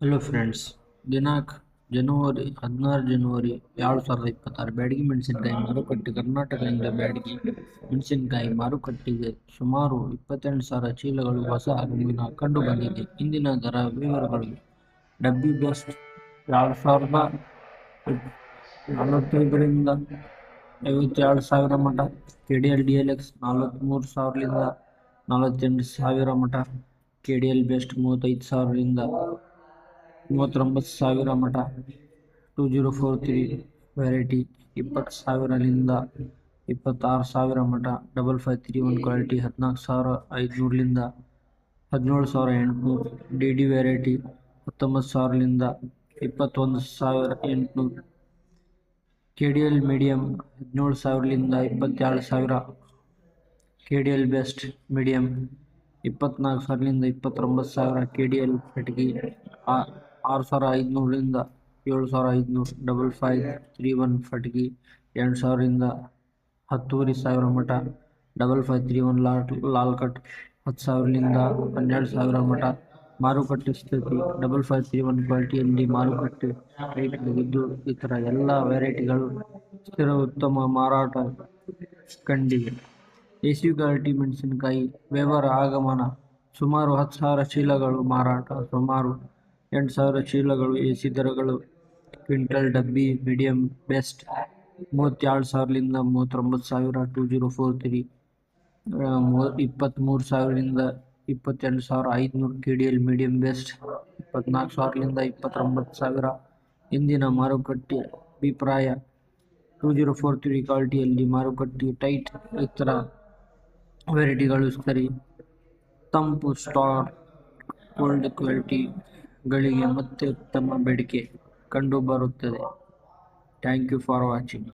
Hello friends ದಿನಾಂಕ ಜನವರಿ ಹದಿನಾರು ಜನವರಿ ಎರಡು ಸಾವಿರದ ಇಪ್ಪತ್ತಾರು. ಬ್ಯಾಡಗಿ ಮೆಣಸಿನಕಾಯಿ ಮಾರುಕಟ್ಟೆ ಕರ್ನಾಟಕದಿಂದ ಬ್ಯಾಡಗಿ ಮೆಣಸಿನಕಾಯಿ ಮಾರುಕಟ್ಟೆಗೆ ಸುಮಾರು ಇಪ್ಪತ್ತೆಂಟು ಸಾವಿರ ಚೀಲಗಳು ಹೊಸ ಆಗಮನ ಕಂಡು ಬಂದಿದೆ. ಇಂದಿನ ದರ ವಿವರಗಳು. ಡಬ್ಬಿ ಬೆಸ್ಟ್ ಎರಡು ಸಾವಿರದ ನಲವತ್ತೈದರಿಂದ ಐವತ್ತೆರಡು ಸಾವಿರ ಮಠ K D L D L X ನಲವತ್ತ್ಮೂರು ಸಾವಿರದಿಂದ ನಲವತ್ತೆಂಟು ಸಾವಿರ ಮಟ ಕೆ ಡಿ ಎಲ್ ಬೆಸ್ಟ್ ಮೂವತ್ತೈದು ಸಾವಿರದಿಂದ ಮೂವತ್ತೊಂಬತ್ತು ಸಾವಿರ ಮಠ two zero four three variety ಇಪ್ಪತ್ತು ಸಾವಿರಲಿಂದ ಇಪ್ಪತ್ತಾರು ಸಾವಿರ ಮಠ double five three one quality ಹದಿನಾಲ್ಕು ಸಾವಿರ ಐದುನೂರಲಿಂದ ಹದಿನೇಳು ಸಾವಿರ ಎಂಟುನೂರು ಡಿ ಡಿ ವೆರೈಟಿ ಹತ್ತೊಂಬತ್ತು ಸಾವಿರಲಿಂದ ಇಪ್ಪತ್ತೊಂದು ಸಾವಿರ ಎಂಟುನೂರು. ಕೆ ಡಿ ಎಲ್ ಮೀಡಿಯಮ್ ಹದಿನೇಳು ಸಾವಿರಲಿಂದ ಇಪ್ಪತ್ತೆರಡು ಸಾವಿರ. K D L best medium ಇಪ್ಪತ್ನಾಲ್ಕು ಸಾವಿರಲಿಂದ ಇಪ್ಪತ್ತೊಂಬತ್ತು ಸಾವಿರ. ಕೆ ಡಿ ಎಲ್ ಪೆಟ್ಗಿ ಆರು ಸಾವಿರ ಐದುನೂರರಿಂದ ಏಳು ಸಾವಿರ ಐದುನೂರು ಡಬಲ್ ಫೈವ್ ತ್ರೀ ಒನ್ ಫಟ್ಗಿ ಎಂಟು ಸಾವಿರದಿಂದ ಹತ್ತೂವರೆ ಸಾವಿರ ಮಠ, double five three one lot ಲಾಲ್ ಕಟ್ ಹತ್ತು ಸಾವಿರದಿಂದ ಹನ್ನೆರಡು ಸಾವಿರ ಮಠ, ಮಾರುಕಟ್ಟೆ ಸ್ಥಿತಿ, ಡಬಲ್ ಫೈವ್ ತ್ರೀ ಒನ್ ಕ್ವಾಲಿಟಿಯಲ್ಲಿ ಮಾರುಕಟ್ಟೆ ರೇಟ್ ಆಗಿದ್ದು ಈ ಥರ ಎಲ್ಲ ವೆರೈಟಿಗಳು ಸ್ಥಿರ ಉತ್ತಮ ಮಾರಾಟ ಕಂಡಿವೆ. ಎಸಿ ಕ್ವಾಲಿಟಿ ಮೆಣಸಿನಕಾಯಿ, ವ್ಯವಹಾರ ಆಗಮನ, ಸುಮಾರು ಹತ್ತು ಸಾವಿರ ಚೀಲಗಳು ಮಾರಾಟ, ಸುಮಾರು ಎಂಟು ಸಾವಿರ ಚೀಲಗಳು, ಎಸಿ ದರಗಳು, ಕ್ವಿಂಟಲ್ ಡಬ್ಬಿ, ಮೀಡಿಯಂ, ಬೆಸ್ಟ್ ಮೂವತ್ತೆರಡು ಸಾವಿರದಿಂದ ಮೂವತ್ತೊಂಬತ್ತು ಸಾವಿರ, ಟೂ ಜೀರೋ ಫೋರ್ ತ್ರೀ ಇಪ್ಪತ್ತ್ಮೂರು ಸಾವಿರದಿಂದ ಇಪ್ಪತ್ತೆಂಟು ಸಾವಿರ, ಐದುನೂರು K D L medium, best ಇಪ್ಪತ್ನಾಲ್ಕು ಸಾವಿರದಿಂದ ಇಪ್ಪತ್ತೊಂಬತ್ತು ಸಾವಿರ. ಇಂದಿನ ಮಾರುಕಟ್ಟೆ ಅಭಿಪ್ರಾಯ, ಟೂ ಜೀರೋ ಫೋರ್ ತ್ರೀ ಕ್ವಾಲಿಟಿಯಲ್ಲಿ ಮಾರುಕಟ್ಟೆ ಟೈಟ್ ಇತರ ವೆರೈಟಿಗಳು ಸರಿ. ತಂಪು, ಸ್ಟಾರ್, ಕೋಲ್ಡ್ ಕ್ವಾಲಿಟಿಗಳಿಗೆ ಮತ್ತೆ ಉತ್ತಮ ಬೇಡಿಕೆ ಕಂಡುಬರುತ್ತದೆ. Thank you for watching